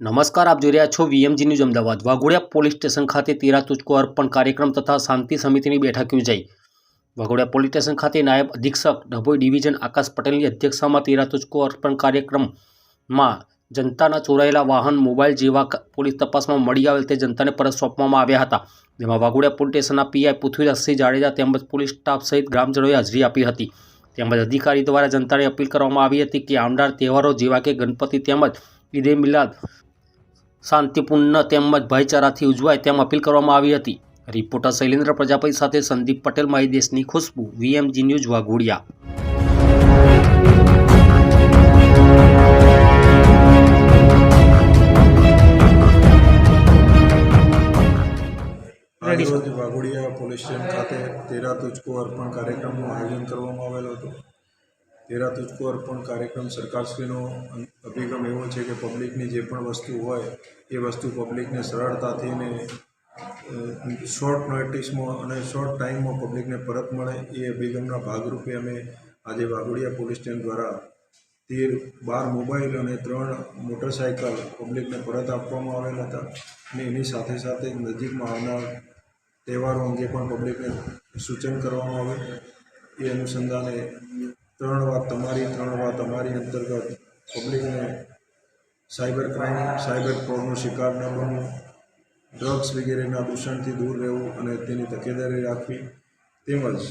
નમસ્કાર, આપ જોઈ રહ્યા છો VMG news Ahmedabad. Waghodia police station ખાતે તેરા તુચકો અર્પણ કાર્યક્રમ તથા શાંતિ સમિતિની બેઠક યોજાઈ. વાઘોડિયા પોલીસ સ્ટેશન ખાતે નાયબ અધિક્ષક ડભોઈ ડિવિઝન આકાશ પટેલની અધ્યક્ષતામાં તેરા તુચકો અર્પણ કાર્યક્રમમાં જનતાના ચોરાયેલા વાહન, મોબાઈલ જેવા પોલીસ તપાસમાં મળી આવેલ તે જનતાને પરત સોંપવામાં આવ્યા હતા. જેમાં વાઘોડિયા પોલીસ સ્ટેશનના પીઆઈ પૃથ્વીરાજસિંહ જાડેજા તેમજ પોલીસ સ્ટાફ સહિત ગ્રામજનોએ હાજરી આપી હતી. તેમજ અધિકારી દ્વારા જનતાને અપીલ કરવામાં આવી હતી કે આવનાર તહેવારો જેવા કે ગણપતિ તેમજ ઈદે મિલાદ શાંતિપૂર્ણ તેમજ ભાઈચારાથી ઉજવાય તેમ અપીલ કરવામાં આવી હતી. રિપોર્ટર શૈલેન્દ્ર પ્રજાપતિ સાથે સંદીપ પટેલ, મારી દેશની ખુશ્બુ, VMG news Waghodia. Waghodia police station ખાતે તેરા તુચકો અર્પણ કાર્યક્રમનું આયોજન કરવામાં આવેલું હતું. તેરા તુચકો અર્પણ કાર્યક્રમ સરકારશ્રીનો અભિગમ એવો છે કે પબ્લિકની જે પણ વસ્તુ હોય, એ વસ્તુ પબ્લિકને સરળતાથી ને શોર્ટ નોટિસમાં અને શોર્ટ ટાઈમમાં પબ્લિકને પરત મળે, એ અભિગમના ભાગરૂપે અમે આજે વાઘોડિયા પોલીસ સ્ટેશન દ્વારા તેર, બાર મોબાઈલ અને ત્રણ મોટરસાઇકલ પબ્લિકને પરત આપવામાં આવેલ હતા અને એની સાથે સાથે નજીકમાં આવનાર તહેવારો અંગે પણ પબ્લિકને સૂચન કરવામાં આવે. એ અનુસંધાને ત્રણ વાત તમારી, ત્રણ વાત અમારી અંતર્ગત પબ્લિકને સાયબર ક્રાઇમ સાયબર ફ્રોડનો શિકાર ન બનવું. ડ્રગ્સ વગેરેના દૂષણથી દૂર રહેવું અને તેની તકેદારી રાખવી. તેમજ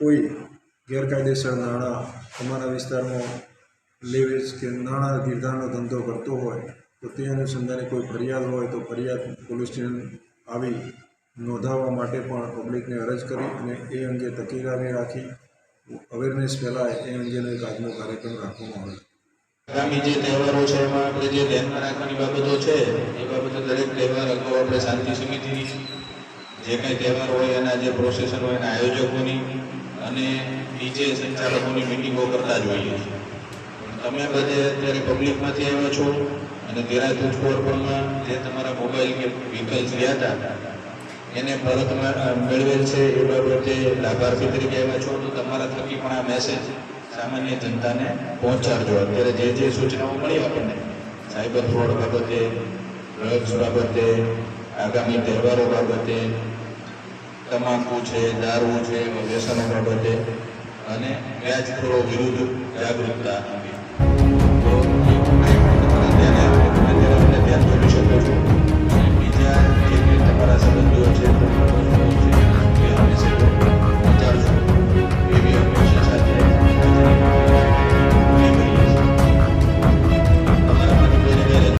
કોઈ ગેરકાયદેસર નાણાં અમારા વિસ્તારમાં લેવેજ કે નાણાં ગીરધારનો ધંધો કરતો હોય, તો તે અનુસંધાને કોઈ ફરિયાદ હોય તો ફરિયાદ પોલીસ સ્ટેશન આવી નોંધાવવા માટે પણ પબ્લિકને અરજ કરી અને એ અંગે તકેદારી રાખી. અવેરનેસ ફેલાય એ અંગેનો એક આજનો કાર્યક્રમ રાખવામાં આવ્યો આગામી જે તહેવારો છે, એમાં આપણે જે ધ્યાનમાં રાખવાની બાબતો છે, એ બાબતે દરેક તહેવાર અગાઉ આપણે શાંતિ સમિતિની, જે કંઈ તહેવાર હોય એના જે પ્રોસેસર હોય એના આયોજકોની અને બીજે સંચાલકોની મિટિંગો કરતા જ હોઈએ છીએ. તમે બધે અત્યારે પબ્લિકમાંથી આવ્યા છો, અને તેરા તુજકો અર્પણમાં જે તમારા મોબાઈલ કે વ્હીકલ્સ ગયા હતા એને પરત મે- મેળવેલ છે એ બાબતે લાભાર્થી તરીકે આવ્યા છો. તો તમારા થકી પણ આ મેસેજ સામાન્ય જનતાને પહોંચાડજો. અત્યારે જે જે સૂચનાઓ મળી આપણને, સાયબર ફ્રોડ બાબતે, ડ્રગ્સ બાબતે, આગામી તહેવારો બાબતે, તમાકુ છે, દારૂ છે વ્યસનો બાબતે, અને વ્યાજખોરો વિરુદ્ધ જાગૃતતા